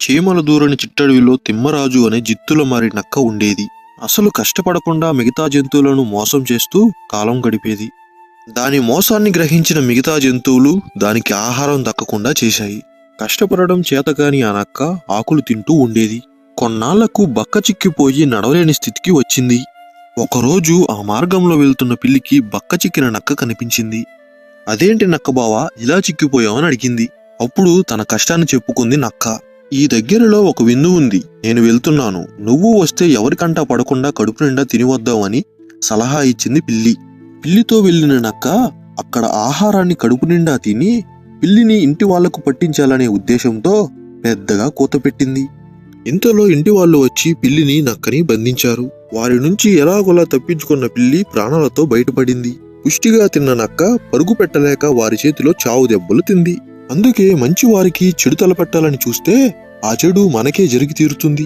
చీమల దూరని చిట్టడవిలో తిమ్మరాజు అనే జిత్తుల మారి నక్క ఉండేది. అసలు కష్టపడకుండా మిగతా జంతువులను మోసం చేస్తూ కాలం గడిపేది. దాని మోసాన్ని గ్రహించిన మిగతా జంతువులు దానికి ఆహారం దక్కకుండా చేశాయి. కష్టపడడం చేతకాని ఆ నక్క ఆకులు తింటూ ఉండేది. కొన్నాళ్ళకు బక్క చిక్కిపోయి నడవలేని స్థితికి వచ్చింది. ఒకరోజు ఆ మార్గంలో వెళ్తున్న పిల్లికి బక్క చిక్కిన నక్క కనిపించింది. అదేంటి నక్క బావా ఇలా చిక్కిపోయావని అడిగింది. అప్పుడు తన కష్టాన్ని చెప్పుకుంది నక్క. ఈ దగ్గరలో ఒక విందు ఉంది. నేను వెళ్తున్నాను. నువ్వు వస్తే ఎవరికంటా పడకుండా కడుపు నిండా తినివద్దామని సలహా ఇచ్చింది పిల్లి. పిల్లితో వెళ్ళిన నక్క అక్కడ ఆహారాన్ని కడుపు నిండా తిని పిల్లిని ఇంటి వాళ్ళకు పట్టించాలనే ఉద్దేశంతో పెద్దగా కూత పెట్టింది. ఇంతలో ఇంటి వాళ్ళు వచ్చి పిల్లిని నక్కని బంధించారు. వారి నుంచి ఎలాగోలా తప్పించుకున్న పిల్లి ప్రాణాలతో బయటపడింది. పుష్టిగా తిన్న నక్క పరుగు పెట్టలేక వారి చేతిలో చావు దెబ్బలు తింది. అందుకే మంచి వారికి చెడు తలపెట్టాలని చూస్తే ఆ చెడు మనకే జరిగి తీరుతుంది.